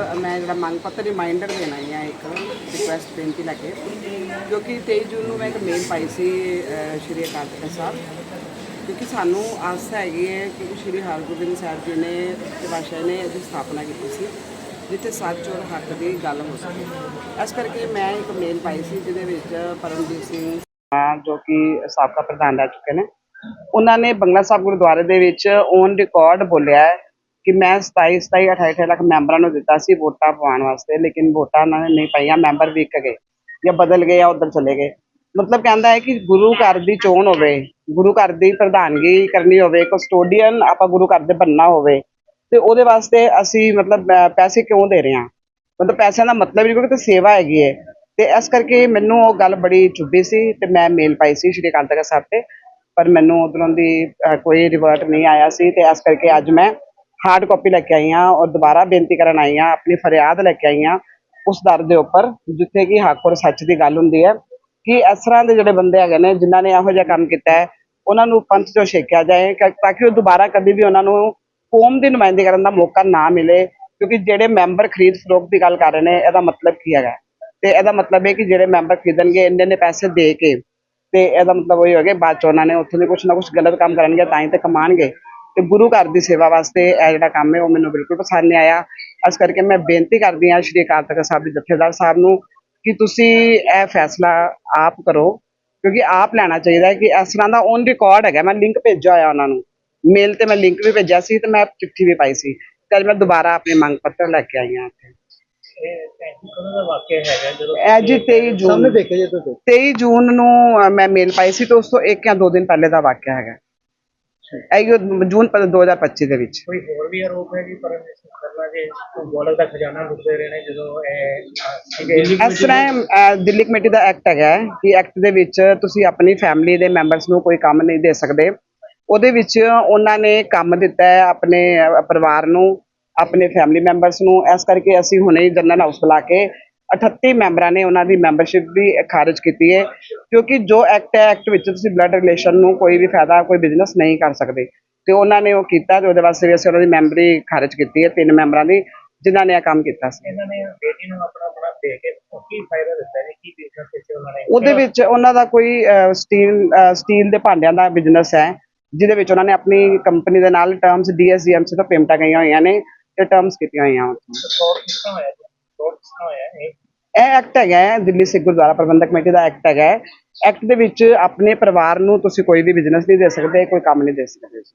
ਮੈਂ ਜਿਹੜਾ ਮੰਗ ਪੱਤਰ ਰਿਮਾਈਂਡਰ ਦੇਣਾ ਹੈ ਇੱਕ ਰਿਕੁਐਸਟ ਬੇਨਤੀ ਲੈ ਕੇ, ਕਿਉਂਕਿ 23 ਜੂਨ ਨੂੰ ਮੈਂ ਇੱਕ ਮੇਲ ਪਾਈ ਸੀ ਸ਼੍ਰੀ ਅਕਾਲ ਤਖਤ ਸਾਹਿਬ। ਕਿਉਂਕਿ ਸਾਨੂੰ ਆਸ ਹੈਗੀ ਹੈ ਕਿ ਸ਼੍ਰੀ ਹਰਗੋਬਿੰਦ ਸਾਹਿਬ ਜੀ ਨੇ ਪਾਤਸ਼ਾਹ ਨੇ ਇਹਦੀ ਸਥਾਪਨਾ ਕੀਤੀ ਸੀ, ਜਿੱਥੇ ਸੱਚ ਔਰ ਹੱਕ ਦੀ ਗੱਲ ਹੋ ਸਕੇ। ਇਸ ਕਰਕੇ ਮੈਂ ਇੱਕ ਮੇਲ ਪਾਈ ਸੀ, ਜਿਹਦੇ ਵਿੱਚ ਪਰਮਜੀਤ ਸਿੰਘ ਜੋ ਕਿ ਸਾਬਕਾ ਪ੍ਰਧਾਨ ਰਹਿ ਚੁੱਕੇ ਨੇ, ਉਹਨਾਂ ਨੇ ਬੰਗਲਾ ਸਾਹਿਬ ਗੁਰਦੁਆਰੇ ਦੇ ਵਿੱਚ ਔਨ ਰਿਕਾਰਡ ਬੋਲਿਆ ਹੈ ਕਿ ਮੈਂ 27 27 28 28 ਲੱਖ ਮੈਂਬਰਾਂ ਨੂੰ ਦਿੱਤਾ ਸੀ ਵੋਟਾਂ ਪਾਉਣ ਵਾਸਤੇ, ਲੇਕਿਨ ਵੋਟਾਂ ਉਹਨਾਂ ਨੇ ਨਹੀਂ ਪਾਈਆਂ, ਮੈਂਬਰ ਵਿਕ ਗਏ ਜਾਂ ਬਦਲ ਗਏ ਜਾਂ ਉਧਰ ਚਲੇ ਗਏ। ਮਤਲਬ ਕਹਿੰਦਾ ਹੈ ਕਿ ਗੁਰੂ ਘਰ ਦੀ ਚੋਣ ਹੋਵੇ, ਗੁਰੂ ਘਰ ਦੀ ਪ੍ਰਧਾਨਗੀ ਕਰਨੀ ਹੋਵੇ ਕਸਟੋਡੀਅਨ ਆਪਾਂ ਗੁਰੂ ਘਰ ਦੇ ਬੰਨਾ ਹੋਵੇ, ਤੇ ਉਹਦੇ ਵਾਸਤੇ ਅਸੀਂ ਮਤਲਬ ਪੈਸੇ ਕਿਉਂ ਦੇ ਰਹੇ ਹਾਂ? ਮਤਲਬ ਪੈਸਿਆਂ ਦਾ ਮਤਲਬ ਹੀ ਕੋਈ ਤੇ ਸੇਵਾ ਹੈਗੀ ਹੈ। ਤੇ ਇਸ ਕਰਕੇ ਮੈਨੂੰ ਉਹ ਗੱਲ ਬੜੀ ਚੁੱਭੀ ਸੀ ਤੇ ਮੈਂ ਮੇਲ ਪਾਈ ਸੀ ਸ਼੍ਰੀ ਅਕਾਲ ਤਖਤ ਸਾਹਿਬ ਤੇ, ਪਰ ਮੈਨੂੰ ਉਧਰੋਂ ਦੀ ਕੋਈ ਰਿਵਰਟ ਨਹੀਂ ਆਇਆ ਸੀ ਤੇ ਇਸ ਕਰਕੇ ਅੱਜ ਮੈਂ ਹਾਰਡ ਕਾਪੀ ਲੈ ਕੇ ਆਈ ਹਾਂ ਔਰ ਦੁਬਾਰਾ ਬੇਨਤੀ ਕਰਨ ਆਈ ਹਾਂ ਆਪਣੀ ਫਰਿਆਦ ਲੈ ਕੇ ਆਈ ਹਾਂ ਉਸ ਦਰ ਦੇ ਉੱਪਰ, ਜਿੱਥੇ ਕਿ ਹੱਕ ਔਰ ਸੱਚ ਦੀ ਗੱਲ ਹੁੰਦੀ ਹੈ ਕਿ ਇਸ ਤਰ੍ਹਾਂ ਦੇ ਜਿਹੜੇ ਬੰਦੇ ਹੈਗੇ ਨੇ, ਜਿਨ੍ਹਾਂ ਨੇ ਇਹੋ ਜਿਹਾ ਕੰਮ ਕੀਤਾ ਹੈ, ਉਹਨਾਂ ਨੂੰ ਪੰਥ ਚੋਂ ਛੇਕਿਆ ਜਾਏ ਤਾਂ ਕਿ ਉਹ ਦੁਬਾਰਾ ਕਦੇ ਵੀ ਉਹਨਾਂ ਨੂੰ ਕੌਮ ਦੀ ਨੁਮਾਇੰਦਗੀ ਕਰਨ ਦਾ ਮੌਕਾ ਨਾ ਮਿਲੇ, ਕਿਉਂਕਿ ਜਿਹੜੇ ਮੈਂਬਰ ਖਰੀਦ ਫਰੋਖਤ ਦੀ ਗੱਲ ਕਰ ਰਹੇ ਨੇ, ਇਹਦਾ ਮਤਲਬ ਕੀ ਹੈਗਾ? ਤੇ ਇਹਦਾ ਮਤਲਬ ਹੈ ਕਿ ਜਿਹੜੇ ਮੈਂਬਰ ਖਰੀਦਣਗੇ, ਇੰਨੇ ਨੇ ਪੈਸੇ ਦੇ ਕੇ, ਤੇ ਇਹਦਾ ਮਤਲਬ ਉਹ ਹੀ ਹੋ ਗਿਆ, ਬਾਅਦ ਚ ਉਹਨਾਂ ਨੇ ਉੱਥੇ ਦੇ ਕੁਝ ਨਾ ਕੁਝ ਗਲਤ ਕੰਮ ਕਰਨਗੇ, ਤਾਂ ਹੀ ਤੇ ਕਮਾਣਗੇ ਤੇ ਗੁਰੂ ਘਰ ਦੀ ਸੇਵਾ ਵਾਸਤੇ ਇਹ ਜਿਹੜਾ ਕੰਮ ਹੈ ਉਹ ਮੈਨੂੰ ਬਿਲਕੁਲ ਪਸੰਦ ਨਹੀਂ ਆਇਆ। ਇਸ ਕਰਕੇ ਮੈਂ ਬੇਨਤੀ ਕਰਦੀ ਹਾਂ ਸ਼੍ਰੀ ਅਕਾਲ ਤਖਤ ਸਾਹਿਬ ਦੇ ਜਥੇਦਾਰ ਸਾਹਿਬ ਨੂੰ ਕਿ ਤੁਸੀਂ ਇਹ ਫੈਸਲਾ ਆਪ ਕਰੋ ਕਿਉਂਕਿ ਆਪ ਲੈਣਾ ਚਾਹੀਦਾ ਹੈ ਕਿ ਇਸ ਤਰ੍ਹਾਂ ਦਾ ਔਨ ਰਿਕਾਰਡ ਹੈਗਾ। ਮੈਂ ਲਿੰਕ ਭੇਜਿਆ ਹੋਇਆ ਉਹਨਾਂ ਨੂੰ। ਮੇਲ ਤੇ ਮੈਂ ਲਿੰਕ ਵੀ ਭੇਜਿਆ ਸੀ ਤੇ ਮੈਂ ਚਿੱਠੀ ਵੀ ਪਾਈ ਸੀ। ਤੇ ਮੈਂ ਦੁਬਾਰਾ ਆਪਣੇ ਮੰਗ ਪੱਤਰ ਲੈ ਕੇ ਆਈ ਹਾਂ ਇੱਥੇ। ਇਹ ਜੀ 23 ਜੂਨ। ਸਾਹਮਣੇ ਦੇਖੇ ਜੇ ਤੁਸੀਂ। 23 ਜੂਨ ਨੂੰ ਮੈਂ ਮੇਲ ਪਾਈ ਸੀ ਤੇ ਉਸ ਤੋਂ ਇੱਕ ਜਾਂ ਦੋ ਦਿਨ ਪਹਿਲੇ ਦਾ ਵਾਕਿਆ ਹੈਗਾ। ਇਹ ਜੂਨ 2025 ਦੇ ਵਿੱਚ। ਕੋਈ ਹੋਰ ਵੀ ਆਰੋਪ ਹੈ ਜੀ ਪਰਮੇਸ਼ਰ ਕਰਨਾ ਜੇ ਗੋਲਕ ਦਾ ਖਜ਼ਾਨਾ ਲੁੱਟਦੇ ਰਹੇ ਨੇ ਜਦੋਂ ਇਹ ਇਸ ਤਰ੍ਹਾਂ ਦਿੱਲੀ ਕਮੇਟੀ ਦਾ ਐਕਟ ਹੈਗਾ ਹੈ ਕਿ ਐਕਟ ਦੇ ਵਿੱਚ ਤੁਸੀਂ ਆਪਣੀ ਫੈਮਿਲੀ ਦੇ ਮੈਂਬਰਸ ਨੂੰ ਕੋਈ ਕੰਮ ਨਹੀਂ ਦੇ ਸਕਦੇ। ਉਹਦੇ ਵਿੱਚ ਉਹਨਾਂ ਨੇ ਕੰਮ ਦਿੱਤਾ ਹੈ ਆਪਣੇ ਪਰਿਵਾਰ ਨੂੰ ਆਪਣੇ ਫੈਮਿਲੀ ਮੈਂਬਰਸ ਨੂੰ। ਇਸ ਕਰਕੇ ਅਸੀਂ ਹੁਣੇ ਹੀ ਜਨਰਲ ਹਾਊਸ ਬੁਲਾ ਕੇ 38 ਮੈਂਬਰਾਂ ਨੇ ਉਹਨਾਂ ਦੀ ਮੈਂਬਰਸ਼ਿਪ ਵੀ ਖਾਰਜ ਕੀਤੀ ਹੈ ਕਿਉਂਕਿ ਜੋ ਐਕਟ ਹੈ ਐਕਟ ਵਿੱਚ ਤੁਸੀਂ ਬਲੱਡ ਰਿਲੇਸ਼ਨ ਨੂੰ ਕੋਈ ਵੀ ਫਾਇਦਾ ਕੋਈ ਬਿਜ਼ਨਸ ਨਹੀਂ ਕਰ ਸਕਦੇ। ਤੇ ਉਹਨਾਂ ਨੇ ਉਹ ਕੀਤਾ ਤੇ ਉਹਦੇ ਵਾਸਤੇ ਵੀ ਅਸੀਂ ਉਹਨਾਂ ਦੀ ਮੈਂਬਰੀ ਖਾਰਜ ਕੀਤੀ ਹੈ ਤਿੰਨ ਮੈਂਬਰਾਂ ਦੀ ਜਿਨ੍ਹਾਂ ਨੇ ਇਹ ਕੰਮ ਕੀਤਾ ਸੀ। ਇਹਨਾਂ ਨੇ ਬੇਟੀ ਨੂੰ ਆਪਣਾ ਆਪਣਾ ਦੇ ਕੇ ਕੀ ਫਾਇਦਾ ਦਿੱਤਾ ਜੀ? ਕੀ ਬਿਜ਼ਨਸ ਵਿੱਚ ਉਹਨਾਂ ਨੇ ਉਹਦੇ ਵਿੱਚ ਉਹਨਾਂ ਦਾ ਕੋਈ ਸਟੀਲ ਸਟੀਲ ਦੇ ਭਾਂਡਿਆਂ ਦਾ ਬਿਜ਼ਨਸ ਹੈ ਜਿਹਦੇ ਵਿੱਚ ਉਹਨਾਂ ਨੇ ਆਪਣੀ ਕੰਪਨੀ ਦੇ ਨਾਲ ਟਰਮਸ ਡੀਐਸਜੀਐਮਸੀ ਤੋਂ ਪੇਮੈਂਟਾਂ ਗਈਆਂ ਹੋਈਆਂ ਨੇ ਤੇ ਟਰਮਸ ਕੀਤੀਆਂ ਹੋਈਆਂ। ਉੱਥੇ ਹੋਇਆ ਇਹ ਐਕਟ ਹੈਗਾ ਹੈ, ਦਿੱਲੀ ਸਿੱਖ ਗੁਰਦੁਆਰਾ ਪ੍ਰਬੰਧਕ ਕਮੇਟੀ ਦਾ ਐਕਟ ਹੈਗਾ ਐਕਟ ਦੇ ਵਿੱਚ ਆਪਣੇ ਪਰਿਵਾਰ ਨੂੰ ਤੁਸੀਂ ਕੋਈ ਵੀ ਬਿਜ਼ਨਸ ਨਹੀਂ ਦੇ ਸਕਦੇ ਕੋਈ ਕੰਮ ਨਹੀਂ ਦੇ ਸਕਦੇ।